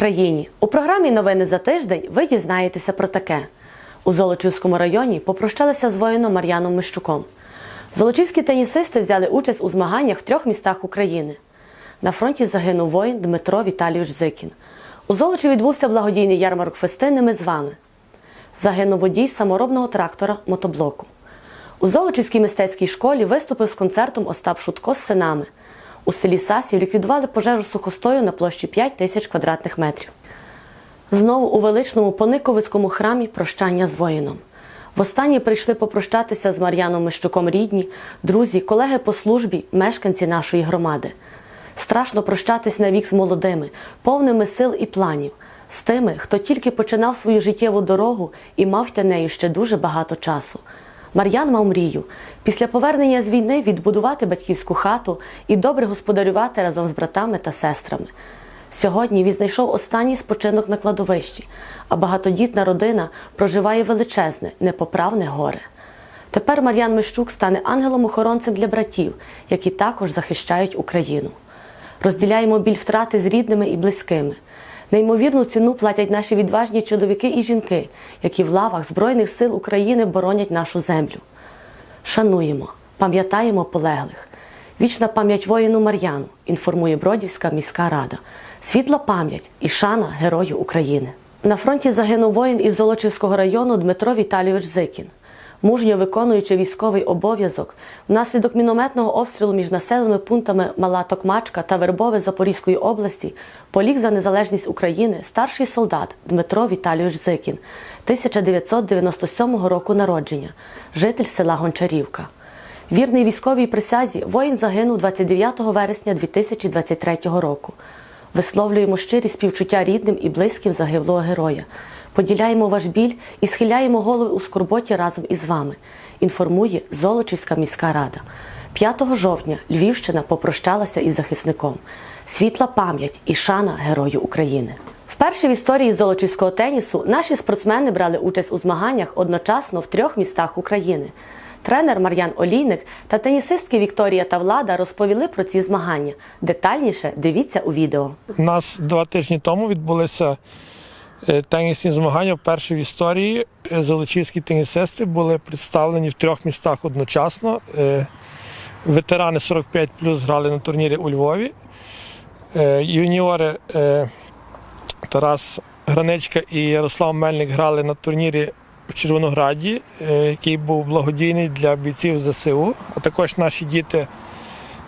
Україні. У програмі Новини за тиждень ви дізнаєтеся про таке. У Золочівському районі попрощалися з воїном Мар'яном Мищуком. Золочівські тенісисти взяли участь у змаганнях в трьох містах України. На фронті загинув воїн Дмитро Віталійович Зикін. У Золочі відбувся благодійний ярмарок фестини «Ми з вами. Загинув водій саморобного трактора мотоблоку. У Золочівській мистецькій школі виступив з концертом Остап Шутко з синами. У селі Сасів ліквідували пожежу сухостою на площі 5 тисяч квадратних метрів. Знову у величному Пониковицькому храмі прощання з воїном. Востаннє прийшли попрощатися з Мар'яном Мищуком рідні, друзі, колеги по службі, мешканці нашої громади. Страшно прощатись навік з молодими, повними сил і планів, з тими, хто тільки починав свою життєву дорогу і мав для неї ще дуже багато часу. Мар'ян мав мрію після повернення з війни відбудувати батьківську хату і добре господарювати разом з братами та сестрами. Сьогодні він знайшов останній спочинок на кладовищі, а багатодітна родина проживає величезне, непоправне горе. Тепер Мар'ян Мищук стане ангелом-охоронцем для братів, які також захищають Україну. Розділяємо біль втрати з рідними і близькими. Неймовірну ціну платять наші відважні чоловіки і жінки, які в лавах Збройних сил України боронять нашу землю. Шануємо, пам'ятаємо полеглих. Вічна пам'ять воїну Мар'яну, інформує Бродівська міська рада. Світла пам'ять і шана Герою України. На фронті загинув воїн із Золочівського району Дмитро Віталійович Зикін. Мужньо виконуючи військовий обов'язок, внаслідок мінометного обстрілу між населеними пунктами Мала Токмачка та Вербове Запорізької області поліг за незалежність України старший солдат Дмитро Віталійович Зикін, 1997 року народження, житель села Гончарівка. Вірний військовій присязі воїн загинув 29 вересня 2023 року. Висловлюємо щирі співчуття рідним і близьким загиблого героя. Поділяємо ваш біль і схиляємо голови у скорботі разом із вами. Інформує Золочівська міська рада. 5 жовтня Львівщина попрощалася із захисником. Світла пам'ять і шана Герою України. Вперше в історії золочівського тенісу наші спортсмени брали участь у змаганнях одночасно в трьох містах України. Тренер Мар'ян Олійник та тенісистки Вікторія та Влада розповіли про ці змагання. Детальніше дивіться у відео. У нас два тижні тому відбулися е, тенісні змагання. Вперше в історії Е, золочівські тенісисти були представлені в трьох містах одночасно. Е, Ветерани 45 грали на турнірі у Львові. Юніори Тарас Граничка і Ярослав Мельник грали на турнірі в Червонограді, е, який був благодійний для бійців ЗСУ, а також наші діти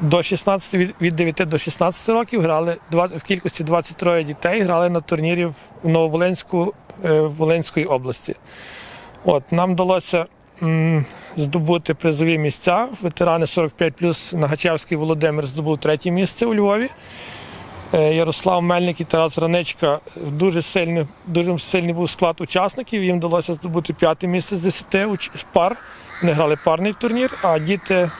до 16, від- від 9 до 16 років грали в кількості 23 дітей грали на турнірі в Нововолинську е, в Волинської області. От, нам вдалося здобути призові місця. Ветерани 45 Нагачевський Володимир здобув третє місце у Львові. Е, Ярослав Мельник і Тарас Раничка дуже сильний, дуже сильний був склад учасників. Їм вдалося здобути п'яте місце з 10 уч- пар. Вони грали парний турнір, а діти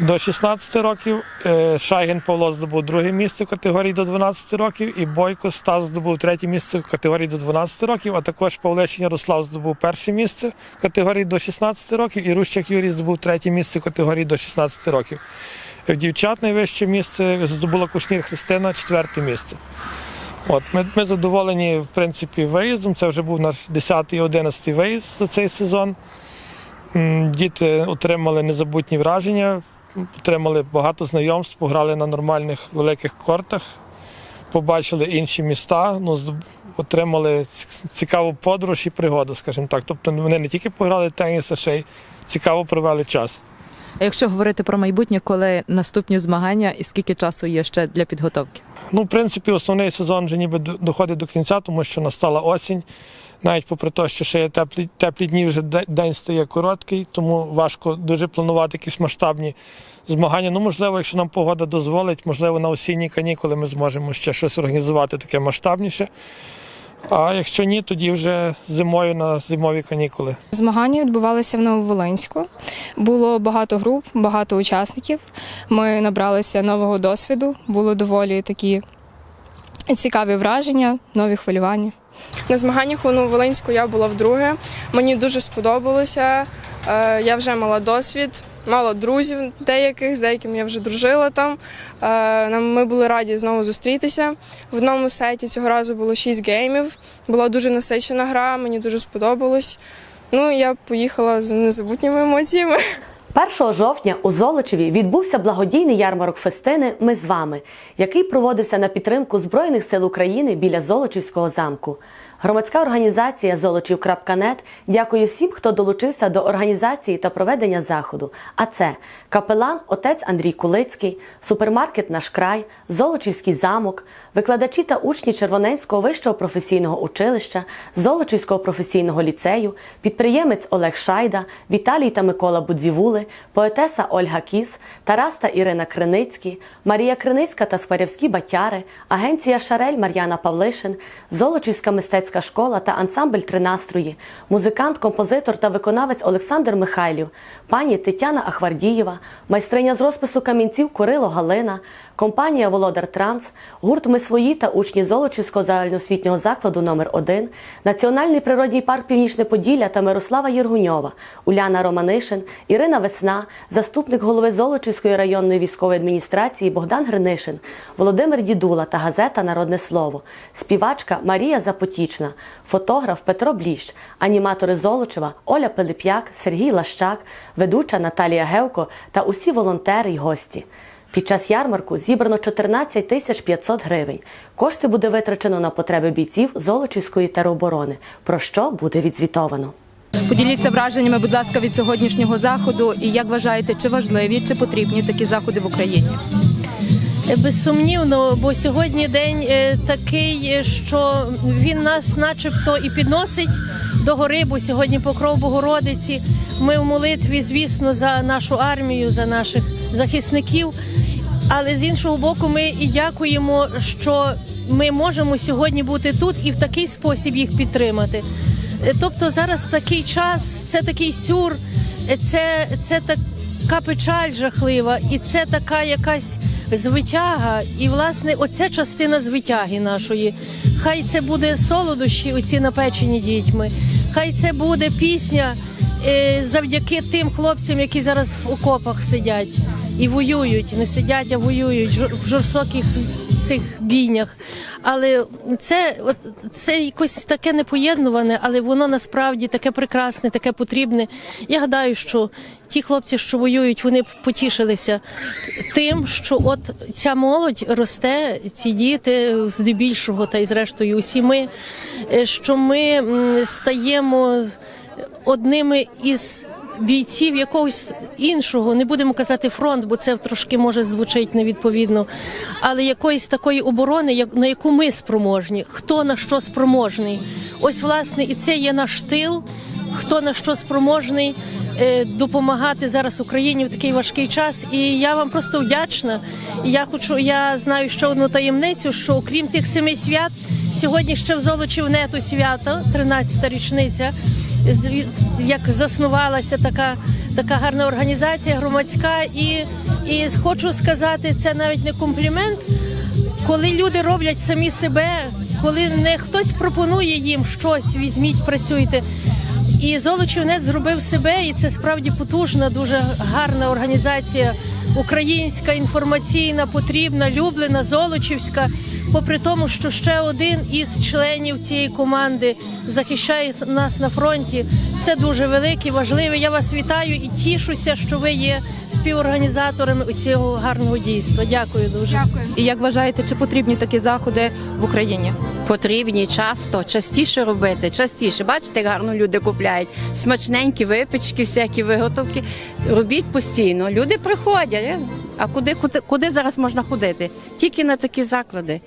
до 16 років е, Шайгін Павло здобув друге місце в категорії до 12 років, і Бойко Стас здобув третє місце в категорії до 12 років, а також Павлещин Ярослав здобув перше місце в категорії до 16 років, і Рущак Юрій здобув третє місце в категорії до 16 років. В дівчат найвище місце здобула Кушнір Христина, четверте місце. От, ми, ми задоволені, в принципі, виїздом. Це вже був наш 10-й, 11-й виїзд за цей сезон. Діти отримали незабутні враження, отримали багато знайомств, пограли на нормальних великих кортах, побачили інші міста, ну, отримали цікаву подорож і пригоду, скажімо так. Тобто вони не тільки пограли в теніс, а ще й цікаво провели час. А якщо говорити про майбутнє, коли наступні змагання і скільки часу є ще для підготовки? Ну, в принципі, основний сезон вже ніби доходить до кінця, тому що настала осінь. Навіть попри те, що ще є теплі, теплі дні, вже день стає короткий, тому важко дуже планувати якісь масштабні змагання. Ну, можливо, якщо нам погода дозволить, можливо, на осінні канікули ми зможемо ще щось організувати таке масштабніше. А якщо ні, тоді вже зимою на зимові канікули. Змагання відбувалися в Нововолинську. Було багато груп, багато учасників. Ми набралися нового досвіду. Було доволі такі цікаві враження, нові хвилювання. На змаганнях у Нововолинську я була вдруге. Мені дуже сподобалося. Е, Я вже мала досвід, мала друзів деяких, з деякими я вже дружила там. Е, Ми були раді знову зустрітися. В одному сеті цього разу було шість геймів. Була дуже насичена гра, мені дуже сподобалось. Ну, я поїхала з незабутніми емоціями. 1 жовтня у Золочеві відбувся благодійний ярмарок фестини Ми з вами, який проводився на підтримку Збройних сил України біля Золочівського замку. Громадська організація Золочів.нет дякує всім, хто долучився до організації та проведення заходу. А це капелан отець Андрій Кулицький, супермаркет Наш край, Золочівський замок, викладачі та учні Червоненського вищого професійного училища, Золочівського професійного ліцею, підприємець Олег Шайда, Віталій та Микола Будзівули, поетеса Ольга Кіс, Тарас та Ірина Криницькі, Марія Криницька та Сварявські батяри, агенція Шарель Мар'яна Павлишин, Золочівська мистецька школа та ансамбль Тринастрої, музикант, композитор та виконавець Олександр Михайлів, пані Тетяна Ахвардієва, майстриня з розпису камінців Курило Галина, компанія Володар Транс, гурт Ми свої та учні Золочівського загальноосвітнього закладу номер 1 Національний природній парк Північне Поділля та Мирослава Єргуньова, Уляна Романишин, Ірина Весна, заступник голови Золочівської районної військової адміністрації Богдан Гринишин, Володимир Дідула та газета Народне слово, співачка Марія Запотічна, фотограф Петро Бліщ, аніматори Золочева Оля Пилип'як, Сергій Лащак, ведуча Наталія Гевко та усі волонтери й гості. Під час ярмарку зібрано 14 тисяч 500 гривень. Кошти буде витрачено на потреби бійців Золочівської тероборони, про що буде відзвітовано. Поділіться враженнями, будь ласка, від сьогоднішнього заходу. І як вважаєте, чи важливі, чи потрібні такі заходи в Україні? Е, Безсумнівно, бо сьогодні день е, такий, е, що він нас, начебто, і підносить до гори, бо сьогодні покров Богородиці. Ми в молитві, звісно, за нашу армію, за наших захисників. Але з іншого боку, ми і дякуємо, що ми можемо сьогодні бути тут і в такий спосіб їх підтримати. Е, Тобто зараз такий час, це такий сюр, е, це, це така печаль жахлива, і це така якась звитяга. І власне, оця частина звитяги нашої. Хай це буде солодощі, оці напечені дітьми. Хай це буде пісня завдяки тим хлопцям, які зараз в окопах сидять і воюють, не сидять, а воюють в жорстоких цих бійнях. Але це, це якось таке непоєднуване, але воно насправді таке прекрасне, таке потрібне. Я гадаю, що ті хлопці, що воюють, вони потішилися тим, що от ця молодь росте, ці діти здебільшого, та й зрештою усі ми, е, що ми стаємо одними із бійців якогось іншого, не будемо казати фронт, бо це трошки може звучить невідповідно, але якоїсь такої оборони, на яку ми спроможні, хто на що спроможний. Ось власне і це є наш тил, хто на що спроможний. е, Допомагати зараз Україні в такий важкий час, і я вам просто вдячна. Я хочу, я знаю ще одну таємницю, що окрім тих семи свят, сьогодні ще в Золочів нету свято, 13-та річниця як заснувалася така, така гарна організація громадська. І, і хочу сказати, це навіть не комплімент, коли люди роблять самі себе, коли не хтось пропонує їм щось, візьміть, працюйте. І Золочівнець зробив себе, і це справді потужна, дуже гарна організація, українська, інформаційна, потрібна, люблена, Золочівська. Попри тому, що ще один із членів цієї команди захищає нас на фронті. Це дуже велике, важливе. Я вас вітаю і тішуся, що ви є співорганізаторами цього гарного дійства. Дякую дуже. Дякую. І як вважаєте, чи потрібні такі заходи в Україні? потрібні часто, частіше робити, частіше. Бачите, як гарно люди купляють смачненькі випічки, всякі виготовки. Робіть постійно. Люди приходять. А куди, куди, куди зараз можна ходити? Тільки на такі заклади.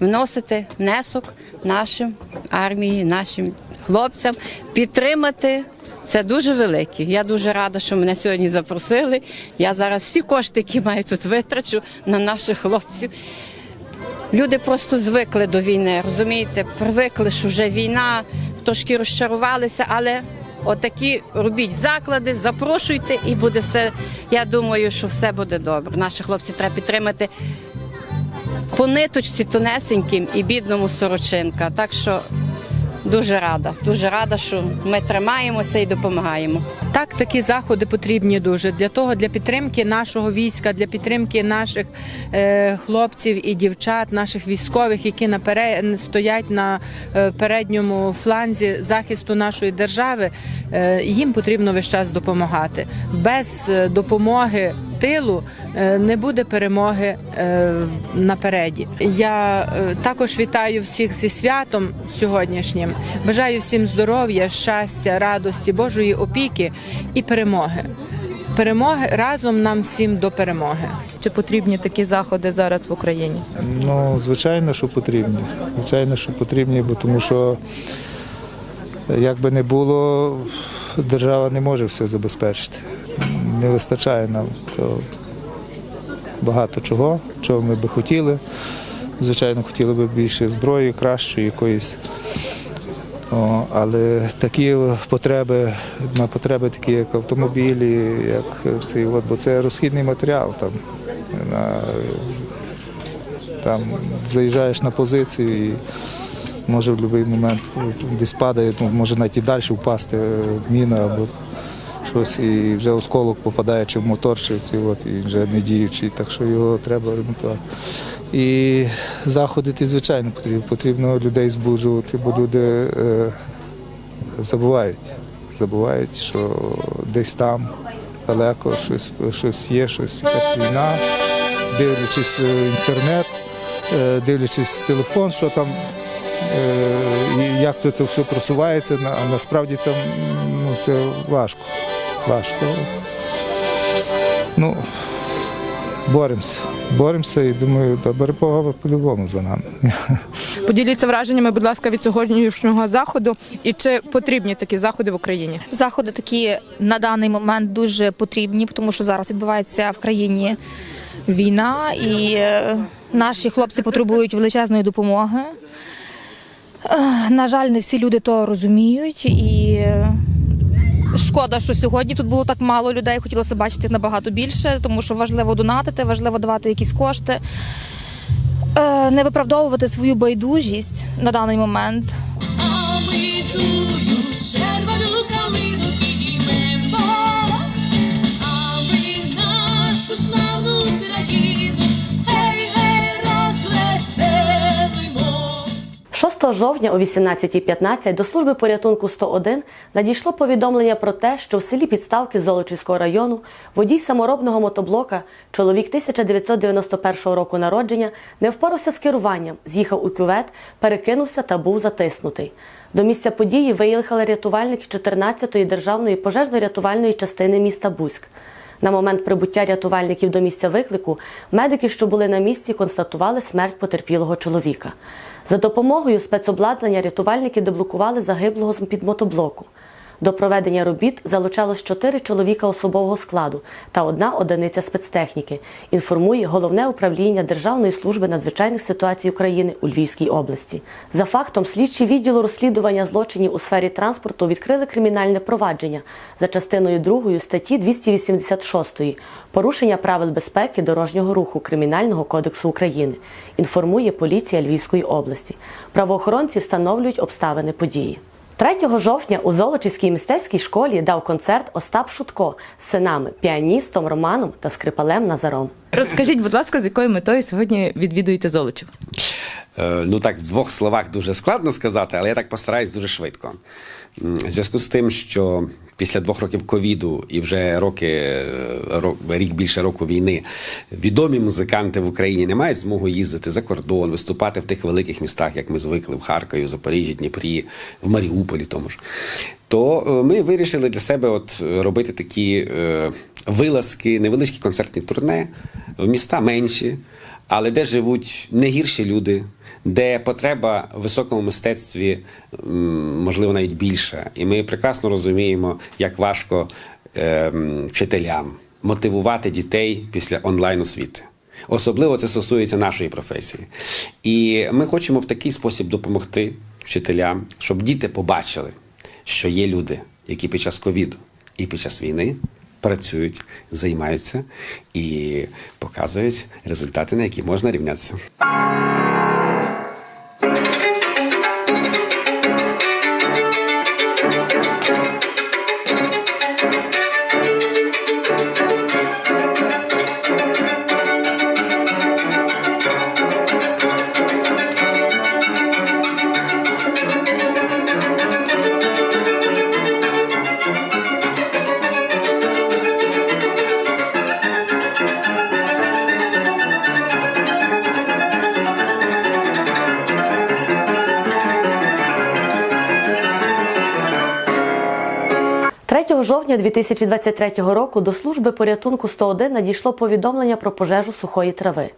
Вносити внесок нашим армії, нашим хлопцям, підтримати. Це дуже велике. Я дуже рада, що мене сьогодні запросили. Я зараз всі кошти, які маю тут, витрачу на наших хлопців. Люди просто звикли до війни, розумієте, привикли, що вже війна, трошки розчарувалися, але отакі робіть заклади, запрошуйте, і буде все. Я думаю, що все буде добре. Наші хлопці треба підтримати по ниточці тонесеньким і бідному сорочинка. Так що Дуже рада. Дуже рада, що ми тримаємося і допомагаємо. Так, такі заходи потрібні дуже для того, для підтримки нашого війська, для підтримки наших е, хлопців і дівчат, наших військових, які наперед стоять на е, передньому фланзі захисту нашої держави. Е, їм потрібно весь час допомагати. Без е, допомоги тилу е, не буде перемоги е, напереді. Я е, також вітаю всіх зі святом сьогоднішнім. Бажаю всім здоров'я, щастя, радості, Божої опіки і перемоги. Перемоги разом нам всім до перемоги. Чи потрібні такі заходи зараз в Україні? Ну, звичайно, що потрібні. Звичайно, що потрібні, бо тому що як би не було, держава не може все забезпечити. Не вистачає нам то багато чого, чого ми би хотіли. Звичайно, хотіли б більше зброї, кращої якоїсь. О, але такі потреби, на потреби такі, як автомобілі, як цей, от, бо це розхідний матеріал там. На, там заїжджаєш на позицію і може в будь-який момент десь падає, може навіть і далі впасти міна або щось, і вже осколок попадає чи в мотор, чи в ці от, і вже не діючий, так що його треба ремонтувати. І заходи ті, звичайно, потрібно, потрібно людей збуджувати, бо люди е, забувають. Забувають, що десь там далеко щось, щось є, щось якась війна, дивлячись е, інтернет, е, дивлячись телефон, що там е, як це все просувається, а насправді це, ну, це важко. Важко. Ну, боремося. Боремося і думаю, та перемога по-любому за нами. Поділіться враженнями, будь ласка, від сьогоднішнього заходу. І чи потрібні такі заходи в Україні? Заходи такі на даний момент дуже потрібні, тому що зараз відбувається в країні війна, і е, наші хлопці потребують величезної допомоги. Е, На жаль, не всі люди то розуміють, і е, шкода, що сьогодні тут було так мало людей. Хотілося бачити набагато більше, тому що важливо донатити, важливо давати якісь кошти, Е, не виправдовувати свою байдужість на даний момент. А ми 6 жовтня о 18.15 до служби порятунку 101 надійшло повідомлення про те, що в селі Підставки Золочівського району водій саморобного мотоблока, чоловік 1991 року народження, не впорався з керуванням, з'їхав у кювет, перекинувся та був затиснутий. До місця події виїхали рятувальники 14-ї державної пожежно-рятувальної частини міста Бузьк. На момент прибуття рятувальників до місця виклику медики, що були на місці, констатували смерть потерпілого чоловіка. За допомогою спецобладнання рятувальники деблокували загиблого з під мотоблоку. До проведення робіт залучалось чотири чоловіка особового складу та одна одиниця спецтехніки. Інформує головне управління Державної служби надзвичайних ситуацій України у Львівській області. За фактом, слідчі відділу розслідування злочинів у сфері транспорту відкрили кримінальне провадження за частиною 2 статті 286 порушення правил безпеки дорожнього руху Кримінального кодексу України. Інформує поліція Львівської області. Правоохоронці встановлюють обставини події. 3 жовтня у Золочівській мистецькій школі дав концерт Остап Шутко з синами, піаністом Романом та скрипалем Назаром. Розкажіть, будь ласка, з якою метою сьогодні відвідуєте Золочів? Е, Ну так, в двох словах дуже складно сказати, але я так постараюсь дуже швидко. В зв'язку з тим, що після двох років ковіду і вже роки, е, рік більше року війни, відомі музиканти в Україні не мають змогу їздити за кордон, виступати в тих великих містах, як ми звикли в Харкові, в Запоріжжі, Дніпрі, в Маріуполі тому ж. То е, ми вирішили для себе от е, робити такі вилазки, невеличкі концертні турне в міста менші, але де живуть не гірші люди, де потреба в високому мистецтві можливо навіть більша. І ми прекрасно розуміємо, як важко е, вчителям мотивувати дітей після онлайн освіти. Особливо це стосується нашої професії. І ми хочемо в такий спосіб допомогти вчителям, щоб діти побачили, що є люди, які під час ковіду і під час війни працюють, займаються і показують результати, на які можна рівнятися. Жовтня 2023 року до служби порятунку 101 надійшло повідомлення про пожежу сухої трави.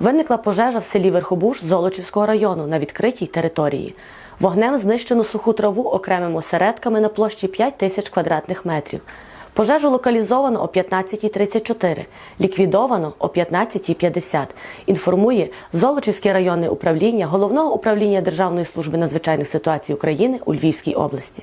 Виникла пожежа в селі Верхобуш Золочівського району на відкритій території. Вогнем знищено суху траву окремими осередками на площі 5 тисяч квадратних метрів. Пожежу локалізовано о 15.34, ліквідовано о 15.50. Інформує Золочівське районне управління Головного управління Державної служби надзвичайних ситуацій України у Львівській області.